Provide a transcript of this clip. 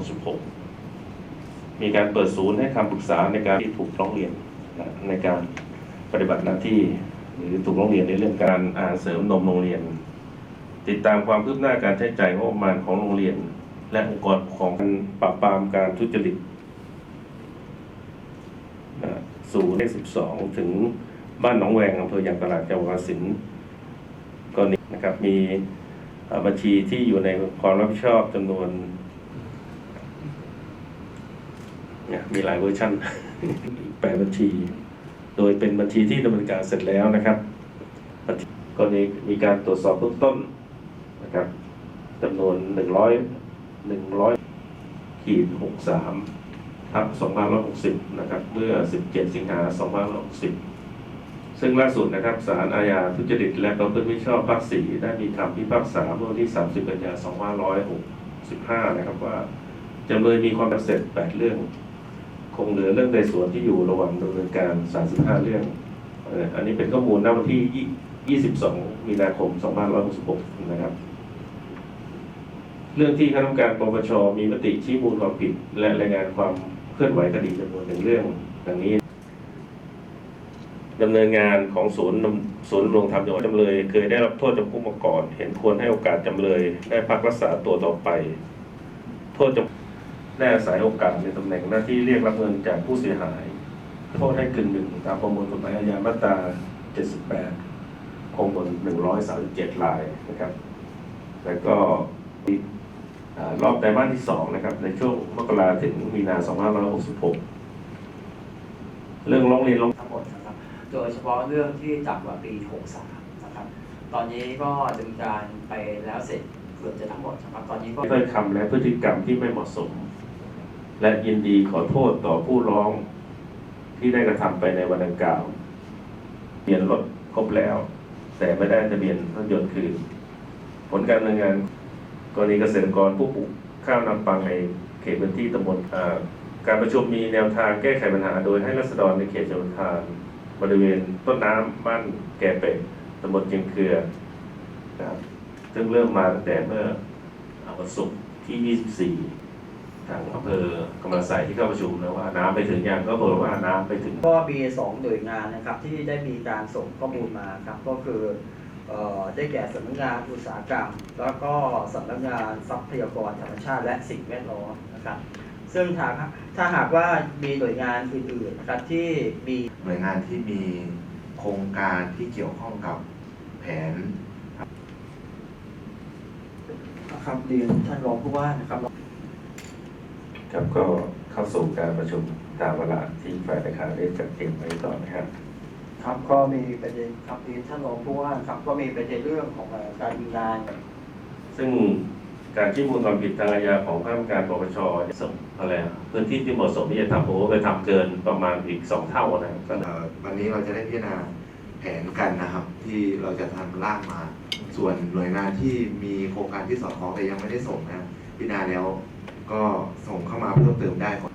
2566 มีการเปิดศูนย์ให้คำปรึกษาในการที่ถูกร้องเรียนในการปฏิบัติหน้าที่ หรือถูกร้องเรียนในเรื่องการอาหาเสริมนมโรงเรียน ติดตามความคืบหน้าการใช้จ่ายงบประมาณของโรงเรียน และองค์กรของการปราบปรามการทุจริตศูนย์เลข12ถึงบ้านหนองแวงอำเภอยางตลาดจังหวัดกาฬสินธุ์กรณีนะครับมีบัญชีที่อยู่ในความรับผิดชอบจำนวน เนี่ยมีหลายเวอร์ชันแปดบัญชี โดยเป็นบัญชีที่ดำเนินการเสร็จแล้วนะครับบัญชีกรณีมีการตรวจสอบเบื้องต้นนะครับจำนวนหนึ่งร้อยหนึ่งร้อยขีดหกสามทับสองพันร้อยหกสิบนะครับเมื่อสิบเจ็ดสิงหาสองพันร้อยหกสิบซึ่งล่าสุดนะครับศาลอาญาทุจริตและประพฤติมิชอบภาคสี่ได้มีคำพิพากษาเมื่อวันที่30กันยายน2565นะครับว่าจำเลยมีความเสร็จ8เรื่อง คงเหลือเรื่องใดส่วนที่อยู่ระหว่างดำเนินการ 35 เรื่อง อันนี้เป็นข้อมูลณวันที่ 22 มีนาคม 2566 นะครับ เรื่องที่คณะกรรมการปปชมีมติชี้มูลความผิด และรายงานความเคลื่อนไหวคดีจำนวนหนึ่งเรื่องดังนี้ดำเนินงานของศูนย์ศูนย์ดำรงธรรมจังหวัดจำเลย เคยได้รับโทษจำคุกมาก่อน เห็นควรให้โอกาสจำเลยได้พักรักษาตัวต่อไป โทษจำ ได้อาศัยโอกาสในตำแหน่งหน้าที่เรียกรับเงินจากผู้เสียหายโทษให้กึ่งหนึ่งตามประมวลกฎหมายอาญามาตรา 78 คงบน 137รายนะครับ แล้วก็รอบไตรมาสที่ 2 นะครับ ในช่วงมกราถึงมีนา 2566 เรื่องร้องเรียนร้องทั้งหมดนะครับ โดยเฉพาะเรื่องที่ต่ำกว่าปี 63 นะครับ ตอนนี้ก็ดำเนินการไปแล้วเสร็จเกือบจะทั้งหมดนะครับ ตอนนี้ก็ถ้อยคำและพฤติกรรมที่ไม่เหมาะสม และยินดีขอโทษต่อผู้ร้องที่ได้กระทำไปในวันดังกล่าวทะเบียนรถครบแล้ว แต่ไม่ได้ทะเบียนรถยนต์คืน ผลการดำเนินงานกรณีเกษตรกรผู้ปลูกข้าวนำปังในเขตพื้นที่ตำบลการประชุมมีแนวทางแก้ไขปัญหา โดยให้รัษฎรในเขตชลประทานบริเวณต้นน้ำบ้านแก่เป็ดตำบลเชียงเครือนะครับซึ่งเริ่มมาตั้งแต่เมื่อวันศุกร์ที่ 24 ทางอำเภอกำมะใสที่เข้าประชุมแล้วว่าน้ำไปถึงยังก็บอกว่าน้ำไปถึง ก็มีสองหน่วยงานนะครับที่ได้มีการส่งข้อมูลมาครับก็คือเอ่อได้แก่สำนักงานอุตสาหกรรม แล้วก็สำนักงานทรัพยากรธรรมชาติและสิ่งแวดล้อมนะครับ ซึ่งถ้าถ้าหากว่ามีหน่วยงานอื่นๆนะครับที่มีหน่วยงานที่มีโครงการที่เกี่ยวข้องกับแผนนะครับเรียนท่านรองผู้ว่านะครับ ครับก็เข้าสู่การประชุมตามเวลาที่ฝ่ายเลขาได้จัดเตรียมไว้ก่อนนะครับ ครับก็มีประเด็นครับเรียนท่านรองผู้ว่าครับก็มีประเด็นเรื่องของเอ่อการมีงาน ซึ่งการที่มูลความผิดทางอาญาของข้าราชการปปชเนี่ยสมอะไรอะพื้นที่ที่เหมาะสมที่จะทำผมว่าไปทำเกินประมาณอีกสองเท่านะครับก็เอ่อวันนี้เราจะได้พิจารณาแผนกันนะครับ ที่เราจะทำร่างมา ส่วนหน่วยงานที่มีโครงการที่สอดคล้องแต่ยังไม่ได้ส่งนะพิจารณาแล้วก็ส่งเข้า มาเพิ่มเติมได้